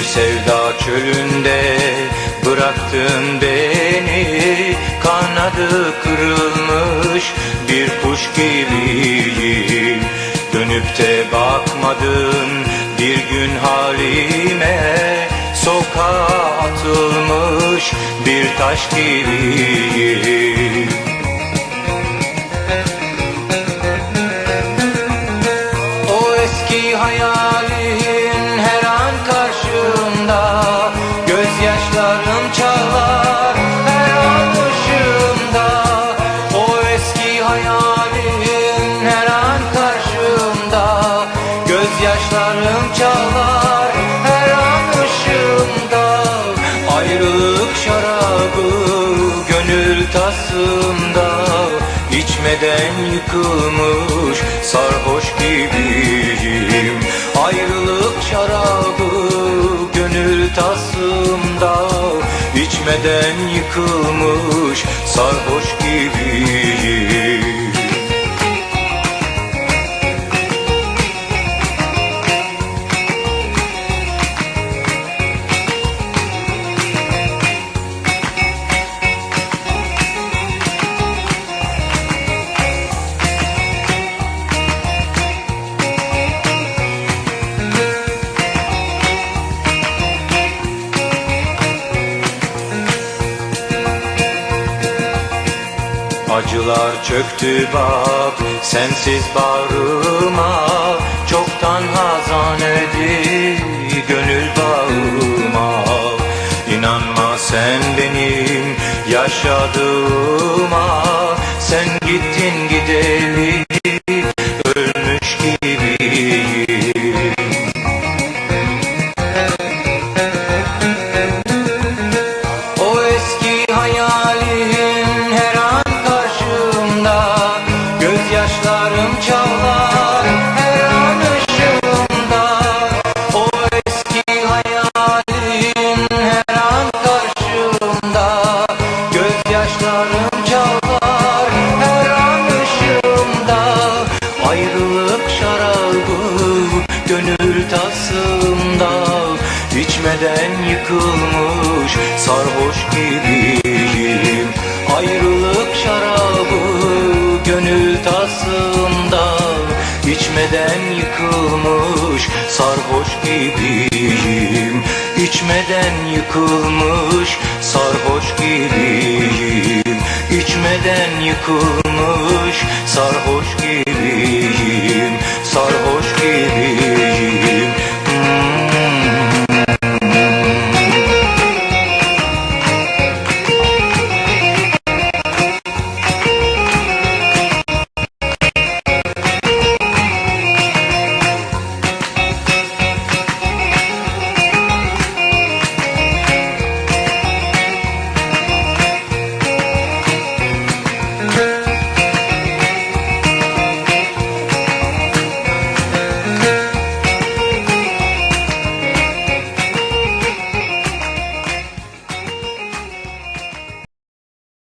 Bir sevda çölünde bıraktın beni. Kanadı kırılmış bir kuş gibiyim. Dönüp de bakmadın bir gün halime. Sokağa atılmış bir taş gibiyim. O eski hayalin gönül tasımda İçmeden yıkılmış sarhoş gibiyim. Ayrılık şarabı gönül tasımda İçmeden yıkılmış sarhoş gibiyim Acılar çöktü bak sensiz bağrıma. Çoktan hazan ödü gönül bağıma İnanma sen benim yaşadığıma. Sen gittin gideli İçmeden yıkılmış sarhoş gibiyim. Ayrılık şarabı gönül tasımda İçmeden yıkılmış sarhoş gibiyim. İçmeden yıkılmış sarhoş gibiyim. İçmeden yıkılmış sarhoş gibiyim. Sarhoş gibiyim